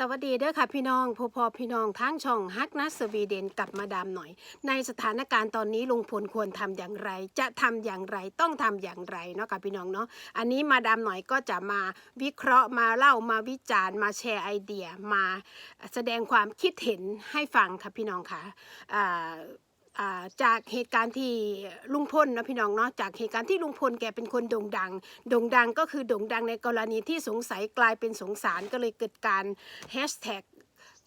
สวัสดีเด้อค่ะพี่น้องพอพอพี่น้องทั้งช่องฮักนัสสวีเดนกับมาดามหน่อย ในสถานการณ์ตอนนี้ลุงพลควรทำอย่างไร จะทำอย่างไรต้องทำอย่างไรเนาะค่ะพี่น้องเนาะอันนี้มาดามหน่อยก็จะมาวิเคราะห์มาเล่ามาวิจารณ์ มาแชร์ไอเดียมาแสดงความคิดเห็นให้ฟังค่ะพี่น้องค่ะอ่าอ่า จากเหตุการณ์ที่ลุงพลนะพี่น้องเนาะจากเหตุการณ์ที่ลุงพลแกเป็นคนโด่งดังโด่งดังก็คือโด่งดังในกรณีที่สงสัยกลายเป็นสงสารก็เลยเกิดการแฮชแท็ก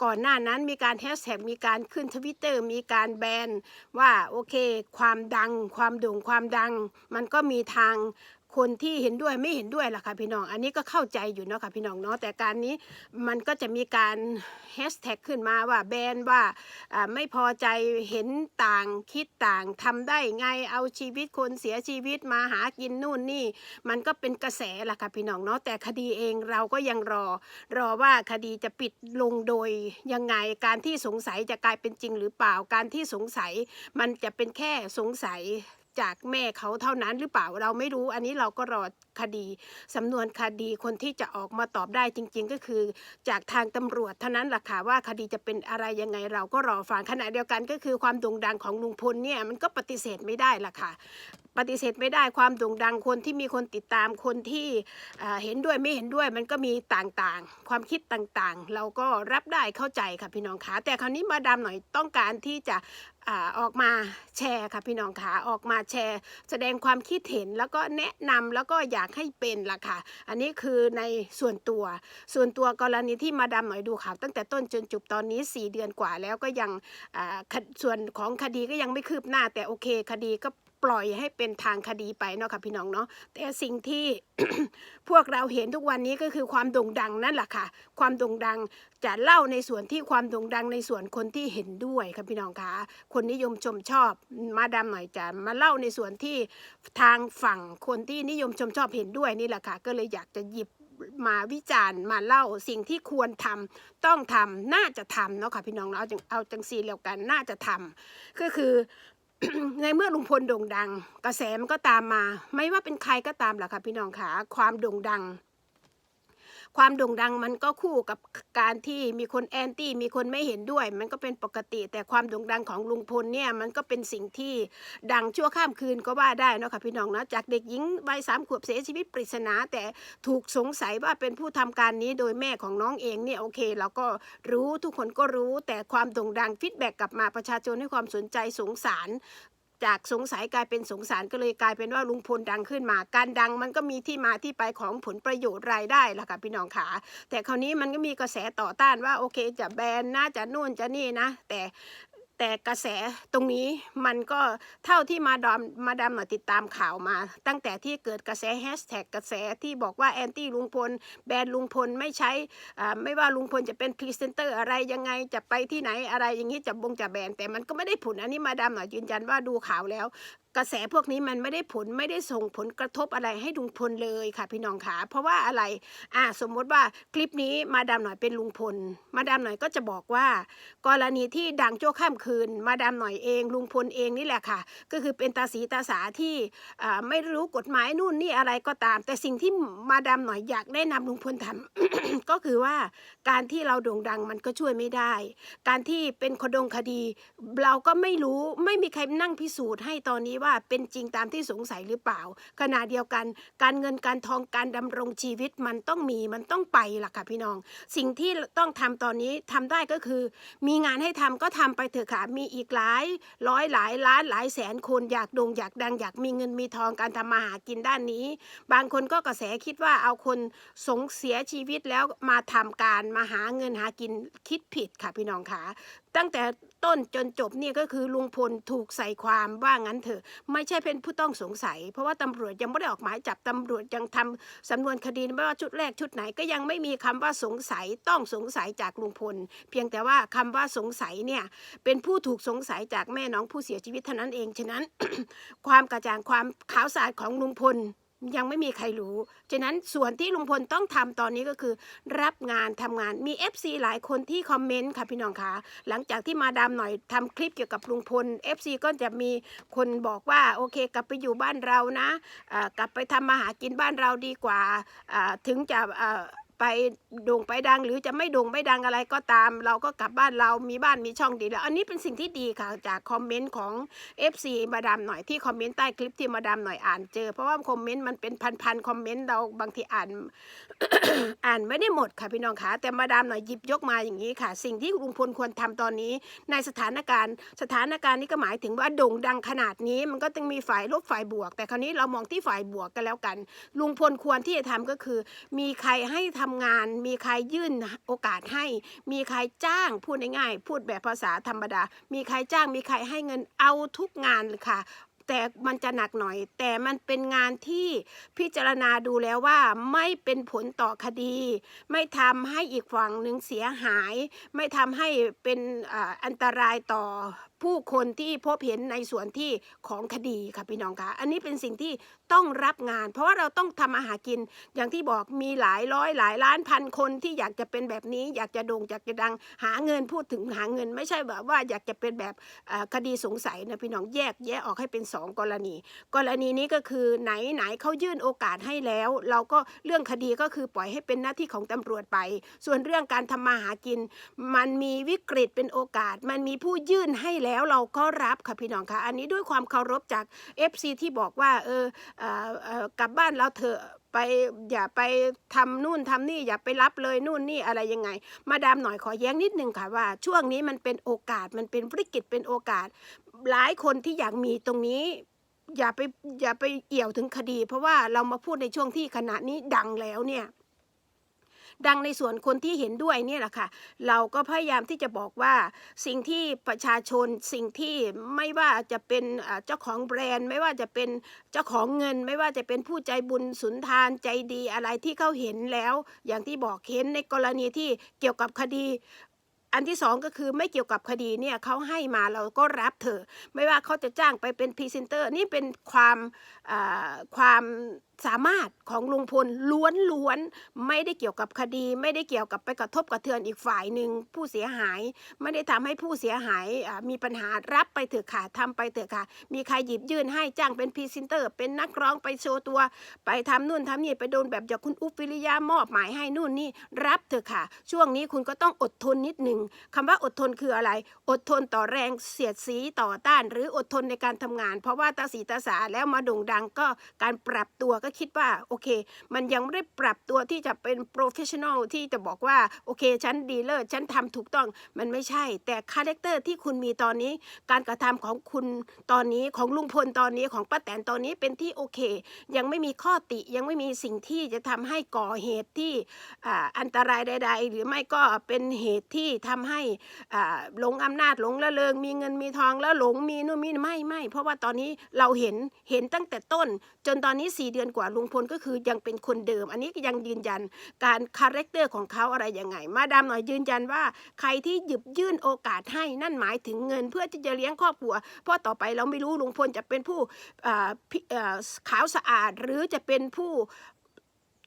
ก่อนหน้านั้นมีการแฮชแท็กมีการขึ้นทวิตเตอร์มีการแบนว่าโอเค ความดัง ความโด่งความดัง มันก็มีทาง คนที่เห็นด้วยไม่เห็นด้วยล่ะค่ะพี่น้อง อันนี้ก็เข้าใจอยู่เนาะค่ะพี่น้องเนาะแต่การนี้มันก็จะมีการแฮชแท็กขึ้นมาว่าแบนว่าอ่าไม่พอใจเห็นต่างคิดต่างทำได้ไงเอาชีวิตคนเสียชีวิตมาหากินนู่นนี่ มันก็เป็นกระแสล่ะค่ะพี่น้องเนาะแต่คดีเองเราก็ยังรอ รอว่าคดีจะปิดลงโดยยังไงการที่สงสัยจะกลายเป็นจริงหรือเปล่าการที่สงสัยมันจะเป็นแค่สงสัย จากแม่เขาเท่านั้นหรือเปล่าเราไม่รู้ อันนี้เราก็รอคดีสำนวนคดีคนที่จะออกมาตอบได้จริง ๆ ก็คือ จากทางตำรวจเท่านั้นแหละค่ะว่าคดีจะเป็นอะไรยังไงเราก็รอฟังขณะเดียวกันก็คือความโด่งดังของลุงพลเนี่ยมันก็ปฏิเสธไม่ได้ล่ะค่ะปฏิเสธไม่ได้ความโด่งดังคนที่มีคนติดตามคนที่เห็นด้วยไม่เห็นด้วยมันก็มีต่างๆ ความคิดต่างๆ เราก็รับได้เข้าใจค่ะพี่น้องขาแต่คราวนี้มาดามหน่อยต้องการที่จะ อออกมาแชร์ค่ะพี่น้องขาออกมาแชร์ แสดงความคิดเห็นแล้วก็แนะนำแล้วก็อยากให้เป็นล่ะค่ะ อันนี้คือในส่วนตัว ส่วนตัวกรณีที่มาดามหน่อยดูข่าวตั้งแต่ต้นจนจบตอนนี้ 4 เดือนกว่าแล้วก็ยังอ่าคดส่วนของคดีก็ยังไม่คืบหน้าแต่โอเค คดีก็ ปล่อยให้เป็นทางคดีไปเนาะค่ะพี่น้องเนาะแต่สิ่งที่พวกเราเห็นทุกวันนี้ก็คือความโด่งดังนั่นแหละค่ะ ความโด่งดังจะเล่าในส่วนที่ความโด่งดังในส่วนคนที่เห็นด้วยค่ะพี่น้องคะคนนิยมชมชอบมาดามหน่อยจะมาเล่าในส่วนที่ทางฝั่งคนที่นิยมชมชอบเห็นด้วยนี่แหละค่ะก็เลยอยากจะหยิบมาวิจารณ์มาเล่าสิ่งที่ควรทำต้องทำน่าจะทำเนาะค่ะพี่น้องเนาเอาจังเอาจังซีแล้วกันน่าจะทำก็คือ ในเมื่อลุงพลโด่งดัง กระแสมันก็ตามมา ไม่ว่าเป็นใครก็ตามแหละค่ะพี่น้องค่ะความโด่งดัง ความโด่งดังมันก็คู่กับการที่มีคนแอนตี้มีคนไม่เห็นด้วย มันก็เป็นปกติ แต่ความโด่งดังของลุงพลเนี่ยมันก็เป็นสิ่งที่ดังชั่วข้ามคืนก็ว่าได้นะค่ะพี่น้องนะจากเด็กหญิงวัยสามขวบเสียชีวิตปริศนา แต่ถูกสงสัยว่าเป็นผู้ทำการนี้โดยแม่ของน้องเองเนี่ยโอเคเราก็รู้ทุกคนก็รู้แต่ความโด่งดังฟีดแบ็กกลับมาประชาชนให้ความสนใจสงสาร จากสงสัยกลายเป็นสงสารก็เลยกลายเป็นว่าลุงพลดังขึ้นมา การดังมันก็มีที่มาที่ไปของผลประโยชน์รายได้ล่ะค่ะพี่น้องขาแต่คราวนี้มันก็มีกระแสต่อต้านว่าโอเคจะแบนนะจะนู่นจะนี่นะ แต่ แต่กระแสตรงนี้มันก็เท่าที่มาดามมาดามติดตามข่าวมา ตั้งแต่ที่เกิดกระแสแฮชแท็กกระแสที่บอกว่าแอนตี้ลุงพลแบนลุงพลไม่ใช้อ่ไม่ว่าลุงพลจะเป็นพรีเซนเตอร์อะไรยังไงจะไปที่ไหนอะไรอย่างนี้จะบงจะแบนแต่มันก็ไม่ได้ผลอันนี้มาดามหน่อยยืนยันว่าดูข่าวแล้วกระแสพวกนี้มันไม่ได้ผลไม่ได้ส่งผลกระทบอะไรให้ลุงพลเลยค่ะ พี่น้องขาเพราะว่าอะไรอ่าสมมติว่าคลิปนี้มาดามหน่อยเป็นลุงพล มาดามหน่อยก็จะบอกว่า กรณีที่ดังโจ้ข้ามคืน มาดามหน่อยเองลุงพลเองนี่แหละค่ะ ก็คือเป็นตาสีตาสาที่อ่าไม่รู้กฎหมายนู่นนี่อะไรก็ตาม แต่สิ่งที่มาดามหน่อยอยากแนะนำลุงพลทำก็คือว่าการที่เราโด่งดังมันก็ช่วยไม่ได้ การที่เป็นคดงคดี เราก็ไม่รู้ไม่มีใครนั่งพิสูจน์ให้ตอนนี้ว่าเป็นจริงตามที่สงสัยหรือเปล่า ขณะเดียวกัน การเงินการทองการดำรงชีวิตมันต้องมีมันต้องไปล่ะค่ะพี่น้อง สิ่งที่ต้องทำตอนนี้ทำได้ก็คือ มีงานให้ทำก็ทำไปเถอะค่ะมีอีกหลาย ร้อยหลายล้านหลายแสนคนอยากโด่งอยากดังอยากมีเงินมีทองการทำมาหากินด้านนี้ บางคนก็กระแสคิดว่าเอาคนสงเสียชีวิตแล้วมาทำการมาหาเงินหากินคิดผิดค่ะพี่น้องค่ะตั้งแต่ต้นจนจบเนี่ยก็คือลุงพลถูกใส่ความว่างั้นเถอะไม่ใช่เป็นผู้ต้องสงสัย เพราะว่าตำรวจยังไม่ได้ออกหมายจับตำรวจยังทำสำนวนคดีไม่ว่าชุดแรกชุดไหนก็ยังไม่มีคำว่าสงสัยต้องสงสัยจากลุงพล เพียงแต่ว่าคำว่าสงสัยเนี่ยเป็นผู้ถูกสงสัยจากแม่น้องผู้เสียชีวิตเท่านั้นเองฉะนั้น ความกระจ่างความขาวสะอาดของลุงพล ยังไม่มีใครรู้ ฉะนั้นส่วนที่ลุงพลต้องทำตอนนี้ก็คือ รับงานทำงานมี FC หลายคนที่คอมเมนต์ค่ะพี่น้องคะหลังจากที่มาดามหน่อยทำคลิปเกี่ยวกับลุงพล FC ก็จะมีคนบอกว่าโอเค กลับไปอยู่บ้านเรานะะกลับไปทำมาหากินบ้านเราดีกว่าถึงจะ ไปโด่งไปดังหรือจะไม่โด่งไม่ดังอะไรก็ตาม เราก็กลับบ้านเรามีบ้านมีช่องดีแล้ว อันนี้เป็นสิ่งที่ดีค่ะจากคอมเมนต์ของ FC มาดามหน่อยที่คอมเมนต์ใต้คลิปที่มาดามหน่อยอ่านเจอเพราะว่าคอมเมนต์มันเป็นพันๆคอมเมนต์เราบางทีอ่านอ่านไม่ได้หมดค่ะพี่น้องคะแต่มาดามหน่อยหยิบยกมาอย่างนี้ค่ะ สิ่งที่ลุงพลควรทำตอนนี้ ในสถานการณ์ สถานการณ์นี้ก็หมายถึงว่าโด่งดังขนาดนี้ มันก็ต้องมีฝ่ายลบฝ่ายบวก แต่คราวนี้เรามองที่ฝ่ายบวกกันแล้วกัน ลุงพลควรที่จะทำก็คือ มีใครให้ทำงาน มีใครยื่นโอกาสให้ มีใครจ้างพูดง่ายๆพูดแบบภาษาธรรมดา มีใครจ้างมีใครให้เงินเอาทุกงานเลยค่ะแต่มันจะหนักหน่อย แต่มันเป็นงานที่พิจารณาดูแล้วว่าไม่เป็นผลต่อคดี ไม่ทำให้อีกฝั่งหนึ่งเสียหาย ไม่ทำให้เป็นออันตรายต่อ ผู้คนที่พบเห็นในส่วนที่ของคดีค่ะพี่น้องคะอันนี้เป็นสิ่งที่ต้องรับงาน เพราะว่าเราต้องทำอาหากิน อย่างที่บอกมีหลายร้อยหลายล้านพันคนที่อยากจะเป็นแบบนี้ อยากจะโด่งอยากจะดังหาเงินพูดถึงหาเงิน ไม่ใช่แบบว่าอยากจะเป็นแบบคดีสงสัยนะพี่น้องแยกแยะออกให้เป็นสองกรณี กรณีนี้ก็คือไหนไหนเขายื่นโอกาสให้แล้ว เราก็เรื่องคดีก็คือปล่อยให้เป็นหน้าที่ของตำรวจไป ส่วนเรื่องการทำมาหากิน มันมีวิกฤตเป็นโอกาส มันมีผู้ยื่นให้แล้วแล้วเราก็รับค่ะพี่น้องคะอันนี้ด้วยความเคารพจาก FC ที่บอกว่าเออเออเออกลับบ้านเราเถอะไปอย่าไปทำนู่นทำนี่อย่าไปรับเลยนู่นนี่อะไรยังไง มาดามหน่อยขอแย้งนิดนึงค่ะว่า ช่วงนี้มันเป็นโอกาสมันเป็นวิกฤตเป็นโอกาส หลายคนที่อยากมีตรงนี้อย่าไปอย่าไปเอี่ยวถึงคดี เพราะว่าเรามาพูดในช่วงที่ขณะนี้ดังแล้วเนี่ย ดังในส่วนคนที่เห็นด้วยเนี่ยแหละค่ะ เราก็พยายามที่จะบอกว่าสิ่งที่ประชาชนสิ่งที่ไม่ว่าจะเป็นเจ้าของแบรนด์ ไม่ว่าจะเป็นเจ้าของเงิน ไม่ว่าจะเป็นผู้ใจบุญสุนทานใจดีอะไรที่เขาเห็นแล้ว อย่างที่บอกเห็นในกรณีที่เกี่ยวกับคดีอันที่สองก็คือไม่เกี่ยวกับคดีเนี่ยเขาให้มาเราก็รับเถอะ ไม่ว่าเขาจะจ้างไปเป็นพรีเซนเตอร์นี่เป็นความความ สามารถของลุงพลล้วนๆไม่ได้เกี่ยวกับคดี ไม่ได้เกี่ยวกับไปกระทบกระเทือนอีกฝ่ายหนึ่งผู้เสียหาย ไม่ได้ทำให้ผู้เสียหายมีปัญหารับไปเถอะค่ะทำไปเถอะค่ะ มีใครหยิบยื่นให้จ้างเป็นพรีเซนเตอร์ เป็นนักร้องไปโชว์ตัว ไปทำนู่นทำนี่ไปโดนแบบจากคุณอุ๊บวิริยามอบหมายให้นู่นนี่รับเถอะค่ะ ช่วงนี้คุณก็ต้องอดทนนิดหนึ่งคำว่าอดทนคืออะไร อดทนต่อแรงเสียดสีต่อต้าน หรืออดทนในการทำงาน เพราะว่าตาสีตาสาแล้วมาโด่งดังก็การปรับตัวก็คิดว่าโอเค มันยังไม่ได้ปรับตัวที่จะเป็นโปรเฟชชั่นอลที่จะบอกว่าโอเคฉันดีเลิศฉันทำถูกต้องมันไม่ใช่ แต่คาแรคเตอร์ที่คุณมีตอนนี้ การกระทำของคุณตอนนี้ของลุงพลตอนนี้ของป้าแตนตอนนี้เป็นที่โอเค ยังไม่มีข้อติยังไม่มีสิ่งที่จะทำให้ก่อเหตุที่อันตรายใด ๆ หรือไม่ก็เป็นเหตุที่ทำให้หลงอำนาจหลงละเลงมีเงินมีทองแล้วหลงมีนู่นมีนี่ไม่ไม่เพราะว่าตอนนี้เราเห็นเห็นตั้งแต่ต้น จนตอนนี้4เดือนกว่าลุงพลก็คือยังเป็นคนเดิม อันนี้ก็ยังยืนยันการคาแรคเตอร์ของเขาอะไรยังไง มาดามหน่อยยืนยันว่า ใครที่หยิบยื่นโอกาสให้นั่นหมายถึงเงิน เพื่อที่จะเลี้ยงครอบครัว เพราะต่อไปเราไม่รู้ลุงพลจะเป็นผู้ขาวสะอาดหรือจะเป็นผู้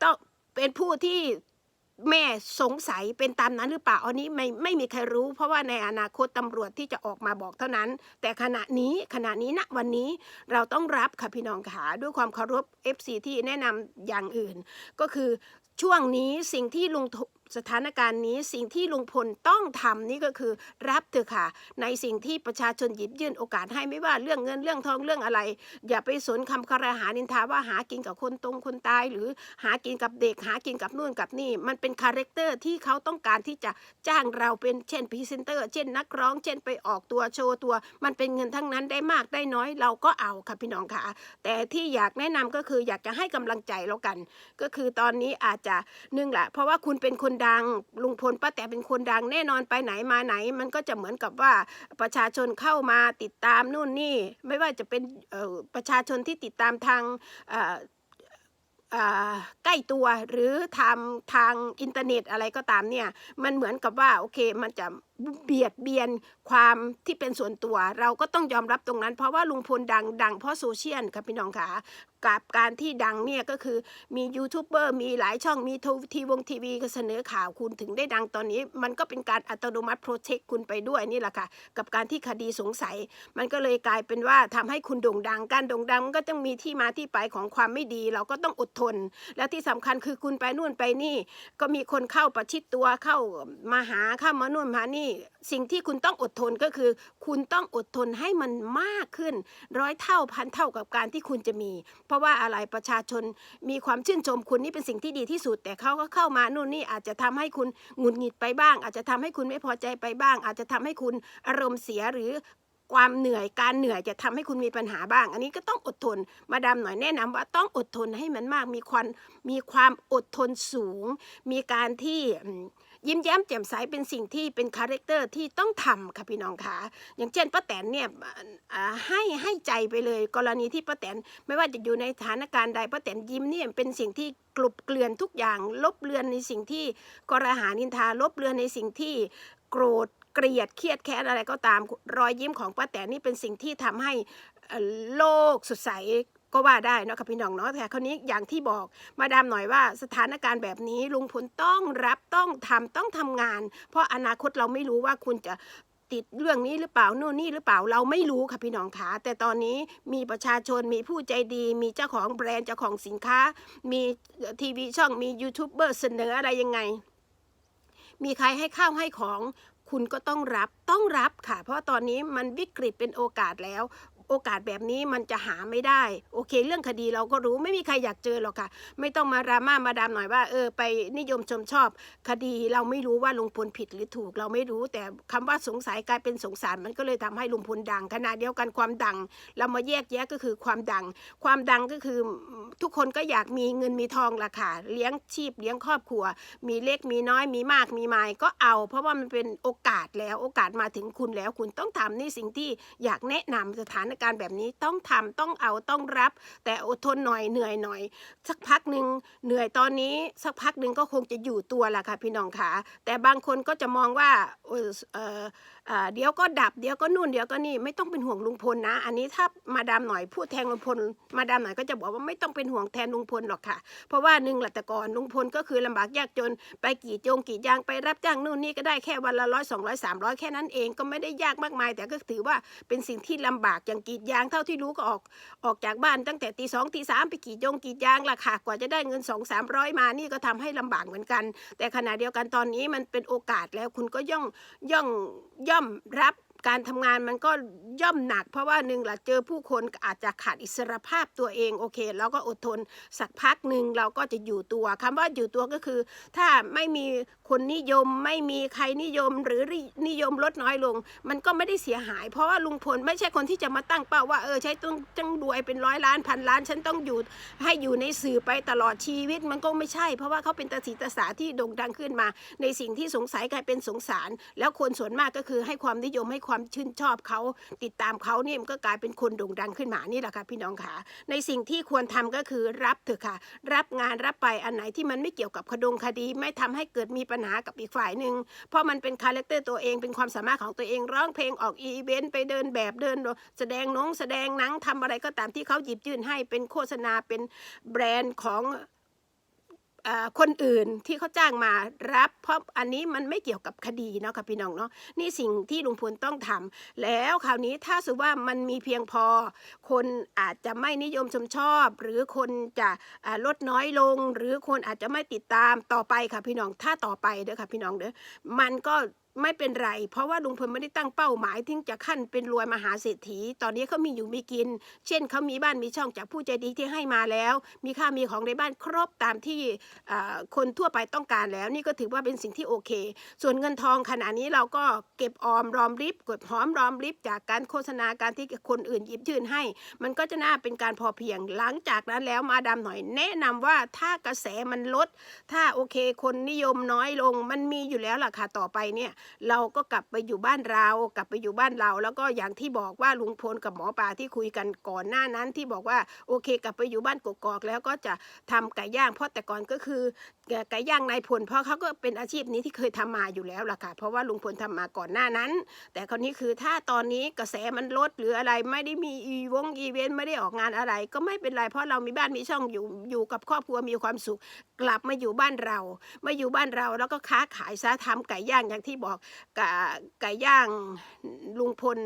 ต้องเป็นผู้ที่ แม่สงสัยเป็นตามนั้นหรือเปล่า อันนี้ไม่ไม่มีใครรู้ เพราะว่าในอนาคตตำรวจที่จะออกมาบอกเท่านั้น แต่ขณะนี้ขณะนี้ณวันนี้เราต้องรับค่ะพี่น้องขาด้วยความเคารพ FC ที่แนะนำอย่างอื่น ก็คือช่วงนี้สิ่งที่ลุง สถานการณ์นี้สิ่งที่ลุงพลต้องทำนี่ก็คือ รับเถอะค่ะ ในสิ่งที่ประชาชนหยิบยื่นโอกาสให้ไม่ว่าเรื่องเงินเรื่องทองเรื่องอะไร อย่าไปสนคำคารหานินทาว่าหากินกับคนตรงคนตาย หรือหากินกับเด็กหากินกับนู่นกับนี่ มันเป็นคาแรคเตอร์ที่เขาต้องการที่จะจ้างเราเป็นเช่นพรีเซนเตอร์เช่นนักร้อง เช่นไปออกตัวโชว์ตัว มันเป็นเงินทั้งนั้นได้มากได้น้อยเราก็เอาค่ะพี่น้องค่ะแต่ที่อยากแนะนำก็คืออยากจะให้กำลังใจแล้วกัน ก็คือตอนนี้อาจจะหนึ่งแหละเพราะว่าคุณเป็นคนดัง ลุงพลป้าแต่เป็นคนดังแน่นอนไปไหนมาไหน มันก็จะเหมือนกับว่าประชาชนเข้ามาติดตามนู่นนี่ ไม่ว่าจะเป็นประชาชนที่ติดตามทางใกล้ตัวหรือทำทางอินเทอร์เน็ตอะไรก็ตามเนี่ย มันเหมือนกับว่าโอเคมันจะ เบียดเบียนความที่เป็นส่วนตัว เราก็ต้องยอมรับตรงนั้น เพราะว่าลุงพลดังดังเพราะโซเชียลค่ะพี่น้องค่ะกับการที่ดังเนี่ยก็คือมียูทูบเบอร์มีหลายช่องมีทีวงทีวีก็เสนอข่าวคุณถึงได้ดังตอนนี้ มันก็เป็นการอัตโนมัติโปรเทคคุณไปด้วยนี่แหละค่ะ กับการที่คดีสงสัย มันก็เลยกลายเป็นว่าทำให้คุณโด่งดังการโด่งดังก็ต้องมีที่มาที่ไปของความไม่ดี เราก็ต้องอดทน และที่สำคัญคือคุณไปนู่นไปนี่ ก็มีคนเข้าประชิดตัวเข้ามาหาเข้ามานู่นมานี่สิ่งที่คุณต้องอดทนก็คือ คุณต้องอดทนให้มันมากขึ้น ร้อยเท่าพันเท่ากับการที่คุณจะมี เพราะว่าอะไรประชาชนมีความชื่นชมคุณนี่เป็นสิ่งที่ดีที่สุด แต่เขาก็เข้ามานู่นนี่อาจจะทำให้คุณหงุดหงิดไปบ้าง อาจจะทำให้คุณไม่พอใจไปบ้าง อาจจะทำให้คุณอารมณ์เสียหรือความเหนื่อยการเหนื่อยจะทำให้คุณมีปัญหาบ้าง อันนี้ก็ต้องอดทน มาดามหน่อยแนะนำว่าต้องอดทนให้มันมากมีความมีความอดทนสูง มีการที่ ยิ้มแย้มแจ่มใสเป็นสิ่งที่เป็นคาแรคเตอร์ที่ต้องทำค่ะพี่น้องคะอย่างเช่นป้าแตนเนี่ยให้ให้ใจไปเลย กรณีที่ป้าแตนไม่ว่าจะอยู่ในสถานการณ์ใดป้าแตนยิ้มเนี่ยเป็นสิ่งที่กลบเกลื่อนทุกอย่าง ลบเลือนในสิ่งที่กรหานินทาลบเลือนในสิ่งที่โกรธเกลียดเครียดแค้นอะไรก็ตามรอยยิ้มของป้าแตนนี่เป็นสิ่งที่ทำให้โลกสดใส ก็ว่าได้เนาะค่ะพี่น้องเนาะแต่คราวนี้อย่างที่บอกมาดามหน่อยว่าสถานการณ์แบบนี้ลุงพลต้องรับต้องทำต้องทำงาน เพราะอนาคตเราไม่รู้ว่าคุณจะติดเรื่องนี้หรือเปล่าโน่นนี่หรือเปล่าเราไม่รู้ค่ะพี่น้องคะแต่ตอนนี้มีประชาชนมีผู้ใจดี มีเจ้าของแบรนด์เจ้าของสินค้า มีทีวีช่องมียูทูบเบอร์เสนออะไรยังไง มีใครให้ข้าวให้ของคุณก็ต้องรับต้องรับค่ะ เพราะตอนนี้มันวิกฤตเป็นโอกาสแล้ว โอกาสแบบนี้มันจะหาไม่ได้ โอเค เรื่องคดีเราก็รู้ไม่มีใครอยากเจอหรอกค่ะ ไม่ต้องมาราม่ามาดามหน่อยว่าเออไปนิยมชมชอบ คดีเราไม่รู้ว่าลุงพลผิดหรือถูกเราไม่รู้ แต่คำว่าสงสัยกลายเป็นสงสารมันก็เลยทำให้ลุงพลดังขณะเดียวกันความดัง เรามาแยกแยะก็คือความดัง ความดังก็คือทุกคนก็อยากมีเงินมีทองละค่ะเลี้ยงชีพเลี้ยงครอบครัว มีเล็กมีน้อยมีมากมีไมายก็เอา เพราะว่ามันเป็นโอกาสแล้วโอกาสมาถึงคุณแล้วคุณต้องทำนี่สิ่งที่อยากแนะนำสถานการแบบนี้ต้องทำต้องเอาต้องรับ แต่อดทนหน่อยเหนื่อยหน่อย สักพักหนึ่งเหนื่อยตอนนี้สักพักหนึ่งก็คงจะอยู่ตัวละค่ะพี่น้องค่ะแต่บางคนก็จะมองว่าเดี๋ยวก็ดับเดี๋ยวก็นู่นเดี๋ยวก็นี่ไม่ต้องเป็นห่วงลุงพลนะ อันนี้ถ้ามาดามหน่อยพูดแทนลุงพล มาดามหน่อยก็จะบอกว่าไม่ต้องเป็นห่วงแทนลุงพลหรอกค่ะ เพราะว่าหนึ่งหละแต่ก่อนลุงพลก็คือลำบากยากจนไปกี่จงกี่ยางไปรับจ้างนู่นนี่ก็ได้แค่วันละร้อยสองร้อยสามร้อยแค่นั้นเองก็ไม่ได้ยากมากมาย แต่ก็ถือว่าเป็นสิ่งที่ลำบากอย่างกีดยางเท่าที่รู้ก็ออกออกจากบ้านตั้งแต่ตีสองตีสามไปกีดจงกีดยางล่ะค่ะกว่าจะได้เงินสองสามร้อยมานี่ก็ทำให้ลำบากเหมือนกัน แต่ขณะเดียวกันตอนนี้มันเป็นโอกาสแล้วคุณก็ย่องย่องย่อมรับ การทำงานมันก็ย่อมหนัก เพราะว่าหนึ่งละเจอผู้คนอาจจะขาดอิสรภาพตัวเองโอเคเราก็อดทนสักพักหนึ่งเราก็จะอยู่ตัวคำว่าอยู่ตัวก็คือ ถ้าไม่มีคนนิยมไม่มีใครนิยมหรือนิยมลดน้อยลง มันก็ไม่ได้เสียหาย เพราะว่าลุงพลไม่ใช่คนที่จะมาตั้งเป้าว่าเออใช้ต้องจังรวยเป็นร้อยล้านพันล้าน ฉันต้องอยู่ให้อยู่ในสื่อไปตลอดชีวิตมันก็ไม่ใช่ เพราะว่าเขาเป็นตาสีตาสาที่โด่งดังขึ้นมา ในสิ่งที่สงสัยกลายเป็นสงสาร แล้วคนส่วนมากก็คือให้ความนิยมให้ความความชื่นชอบเขาติดตามเขานี่มันก็กลายเป็นคนโด่งดังขึ้นมานี่แหละค่ะพี่น้องค่ะในสิ่งที่ควรทำก็คือรับเถอะค่ะ รับงานรับไปอันไหนที่มันไม่เกี่ยวกับคดงคดี ไม่ทำให้เกิดมีปัญหากับอีกฝ่ายหนึ่งเพราะมันเป็นคาแรคเตอร์ตัวเองเป็นความสามารถของตัวเองร้องเพลงออกอีเวนต์ไปเดินแบบเดิน แสดงหนงแสดงหนังทำอะไรก็ตามที่เขาหยิบยื่นให้เป็นโฆษณาเป็นแบรนด์ของ คนอื่นที่เขาจ้างมารับ เพราะอันนี้มันไม่เกี่ยวกับคดีเนาะค่ะพี่น้องเนาะนี่สิ่งที่ลุงพลต้องทำแล้วคราวนี้ถ้าสมมุติว่ามันมีเพียงพอ คนอาจจะไม่นิยมชมชอบ หรือคนจะลดน้อยลง หรือคนอาจจะไม่ติดตามต่อไปค่ะพี่น้องถ้าต่อไปเด้อค่ะพี่น้องเด้อมันก็ ไม่เป็นไร เพราะว่าลุงพลไม่ได้ตั้งเป้าหมายที่จะขั้นเป็นรวยมหาเศรษฐี ตอนนี้เขามีอยู่มีกิน เช่นเขามีบ้านมีช่องจากผู้ใจดีที่ให้มาแล้ว มีข้ามีของในบ้านครบตามที่คนทั่วไปต้องการแล้ว นี่ก็ถือว่าเป็นสิ่งที่โอเค ส่วนเงินทองขณะนี้เราก็เก็บออมรอมริบก็บหอมรอมริบจากการโฆษณาการที่คนอื่นยิบยื่นให้ มันก็จะน่าเป็นการพอเพียงหลังจากนั้นแล้วมาดามหน่อยแนะนำว่าถ้ากระแสมันลด ถ้าโอเค คนนิยมน้อยลง มันมีอยู่แล้วล่ะค่ะต่อไปเนี่ยเราก็กลับไปอยู่บ้านเรา กลับไปอยู่บ้านเรา แล้วก็อย่างที่บอกว่าลุงพลกับหมอปลาที่คุยกันก่อนหน้านั้นที่บอกว่าโอเค กลับไปอยู่บ้านกกอกแล้วก็จะทำไก่ย่างเพราะแต่ก่อนก็คือไก่ย่างนายพลเพราะเขาก็เป็นอาชีพนี้ที่เคยทำมาอยู่แล้วล่ะค่ะเพราะว่าลุงพลทำมาก่อนหน้านั้น แต่คราวนี้คือถ้าตอนนี้กระแสมันลดหรืออะไรไม่ได้มีอีวงอีเวนต์ไม่ได้ออกงานอะไร ก็ไม่เป็นไรเพราะเรามีบ้านมีช่องอยู่อยู่กับครอบครัวมีความสุข กลับมาอยู่บ้านเรามาอยู่บ้านเราแล้วก็ค้าขายซะทำไก่ย่างอย่างที่บอกกะไก่ย่างลุงพล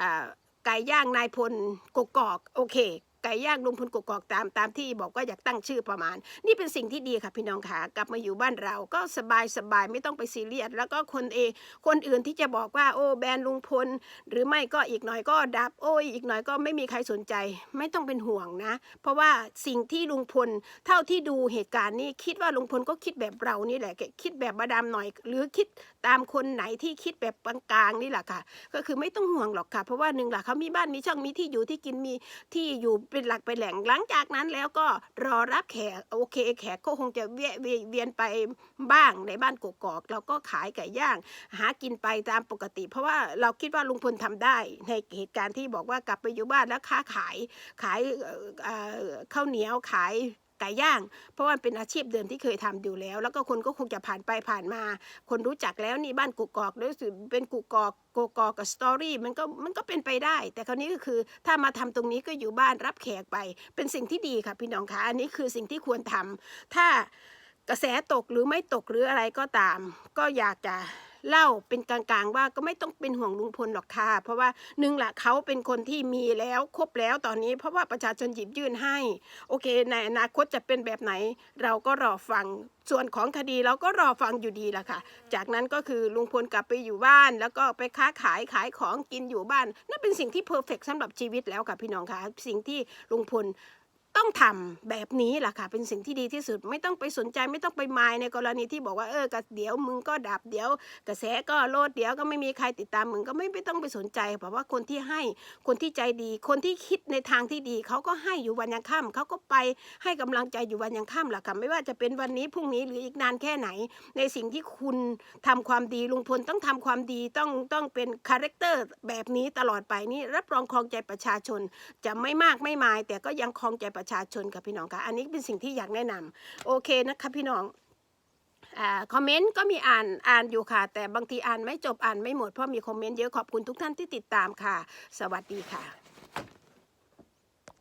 อ่าไก่ย่างนายพลกกอกโอเค ไก่ย่างลุงพลกกอกตามตามที่บอกว่าอยากตั้งชื่อประมาณ นี่เป็นสิ่งที่ดีค่ะพี่น้องค่ะกลับมาอยู่บ้านเราก็สบายสบายไม่ต้องไปซีเรียสแล้วก็คนเองคนอื่นที่จะบอกว่าโอ้แบรนด์ลุงพล หรือไม่ก็อีกหน่อยก็ดับ โอ้ยอีกหน่อยก็ไม่มีใครสนใจ ไม่ต้องเป็นห่วงนะ เพราะว่าสิ่งที่ลุงพลเท่าที่ดูเหตุการณ์นี้คิดว่าลุงพลก็คิดแบบเรานี่แหละคิดแบบมาดามหน่อย หรือคิดตามคนไหนที่คิดแบบกลางๆนี่แหละค่ะ ก็คือไม่ต้องห่วงหรอกค่ะ เพราะว่าหนึ่งหลักเขามีบ้านมีช่องมีที่อยู่ที่กินมีที่อยู่เป็นหลักเป็นแหล่งหลังจากนั้นแล้วก็รอรับแขกโอเค แขกก็คงจะเวียเวียนไปบ้างในบ้านกกอกเราก็ขายไก่ย่าง หากินไปตามปกติ เพราะว่าเราคิดว่าลุงพลทำได้ ในเหตุการณ์ที่บอกว่ากลับไปอยู่บ้านแล้วค้าขายขายข้าวเหนียวขาย ไก่ย่าง เพราะว่าเป็นอาชีพเดิมที่เคยทำอยู่แล้ว แล้วก็คนก็คงจะผ่านไปผ่านมา คนรู้จักแล้วนี่บ้านกุกกอกรู้สึกเป็นกุกกอกกกอกกับสตอรี่มันก็มันก็เป็นไปได้ แต่คราวนี้ก็คือถ้ามาทำตรงนี้ก็อยู่บ้านรับแขกไป เป็นสิ่งที่ดีค่ะพี่น้องคะอันนี้คือสิ่งที่ควรทำถ้ากระแสตกหรือไม่ตกหรืออะไรก็ตาม ก็อยากจะ เล่าเป็นกลางๆว่าก็ไม่ต้องเป็นห่วงลุงพลหรอกค่ะ เพราะว่าหนึ่งละเขาเป็นคนที่มีแล้วครบแล้วตอนนี้ เพราะว่าประชาชนหยิบยื่นให้ โอเค ในอนาคตจะเป็นแบบไหน เราก็รอฟังส่วนของคดีเราก็รอฟังอยู่ดีละค่ะ จากนั้นก็คือลุงพลกลับไปอยู่บ้าน แล้วก็ไปค้าขายขายของกินอยู่บ้านนั่นเป็นสิ่งที่เพอร์เฟกสำหรับชีวิตแล้วค่ะพี่น้องค่ะสิ่งที่ลุงพล ต้องทำแบบนี้แหละค่ะ เป็นสิ่งที่ดีที่สุด ไม่ต้องไปสนใจไม่ต้องไปมายในกรณีที่บอกว่าเออกเดี๋ยวมึงก็ดับเดี๋ยว กระแสก็โลดเดี๋ยวก็ไม่มีใครติดตามมึงก็ไม่ไม่ต้องไปสนใจ เพราะว่าคนที่ให้คนที่ใจดี คนที่คิดในทางที่ดีเขาก็ให้อยู่วันยังค่ำเขาก็ไปให้กำลังใจอยู่วันยังค่ำแหละค่ะไม่ว่าจะเป็นวันนี้พรุ่งนี้หรืออีกนานแค่ไหน ในสิ่งที่คุณทำความดีลุงพลต้องทำความดีต้องต้องเป็นคาแรคเตอร์แบบนี้ตลอดไปนี่รับรองครองใจประชาชน จะไม่มากไม่มาย แต่ก็ยังครองใจประประชาชนค่ะพี่น้องค่ะ อันนี้เป็นสิ่งที่อยากแนะนำโอเคนะคะพี่น้องอคอมเมนต์ก็มีอ่านอ่านอยู่ค่ะ แต่บางทีอ่านไม่จบอ่านไม่หมดเพราะมีคอมเมนต์เยอะขอบคุณทุกท่านที่ติดตามค่ะ สวัสดีค่ะ